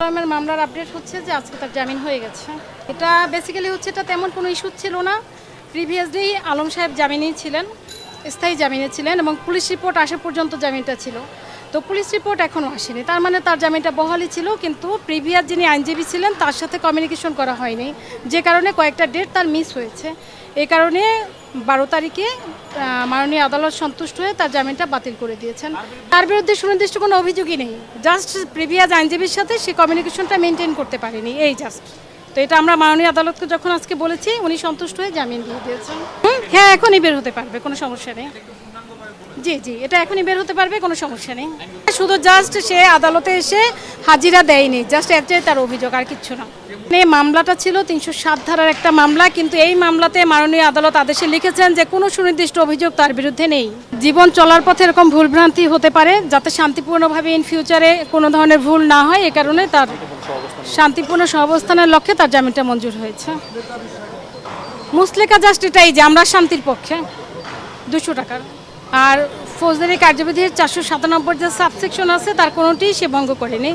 আলমের মামলার আপডেট হচ্ছে যে আজকে তার জামিন হয়ে গেছে। এটা বেসিক্যালি হচ্ছে এটা তেমন কোনো ইস্যু ছিল না। প্রিভিয়াস প্রিভিয়াসলি আলম সাহেব জামিনেই ছিলেন, স্থায়ী জামিনে ছিলেন এবং পুলিশ রিপোর্ট আসা পর্যন্ত জামিনটা ছিল। তো পুলিশ রিপোর্ট এখনও আসেনি। তার মানে তার জামিনটা বহালই ছিল, কিন্তু প্রিভিয়াস যিনি আইনজীবী ছিলেন, তার সাথে কমিউনিকেশন করা হয়নি। যে কারণে কয়েকটা ডেট তার মিস হয়েছে। এই কারণে বারো তারিখে মাননীয় আদালত সন্তুষ্ট হয়ে তার জামিনটা বাতিল করে দিয়েছেন। তার বিরুদ্ধে সুনির্দিষ্ট কোনো অভিযোগই নেই। জাস্ট প্রিভিয়াস আইনজীবীর সাথে সে কমিউনিকেশনটা মেনটেন করতে পারেনি। এই জাস্ট তো এটা আমরা মাননীয় আদালতকে যখন আজকে বলেছি, উনি সন্তুষ্ট হয়ে জামিন দিয়ে দিয়েছেন। হ্যাঁ এখনই বের হতে পারবে, কোনো সমস্যা নেই। জি জি, এটা এখনই বের হতে পারবে, কোনো সমস্যা নেই। শুধু জাস্ট সে আদালতে এসে হাজিরা দেয়নি জাস্ট একটাই তার অভিযোগ আর কিচ্ছু না। এই মামলাটা ছিল তিনশো সাত ধারার একটা মামলা, কিন্তু এই মামলাতে মাননীয় আদালত আদেশে লিখেছেন যে কোনো সুনির্দিষ্ট অভিযোগ তার বিরুদ্ধে নেই। জীবন চলার পথে এরকম ভুলভ্রান্তি হতে পারে, যাতে শান্তিপূর্ণভাবে ইন ফিউচারে কোনো ধরনের ভুল না হয়, এ কারণে তার শান্তিপূর্ণ সহাবস্থানের লক্ষ্যে তার জামিনটা মঞ্জুর হয়েছে। মুসলেকা জাস্ট এটাই যে আমরা শান্তির পক্ষে, দুশো টাকার। আর ফৌজদারি কার্যবিধির চারশো সাতানব্বই যে সাবসেকশন আছে তার কোনোটি সে ভঙ্গ করেনি।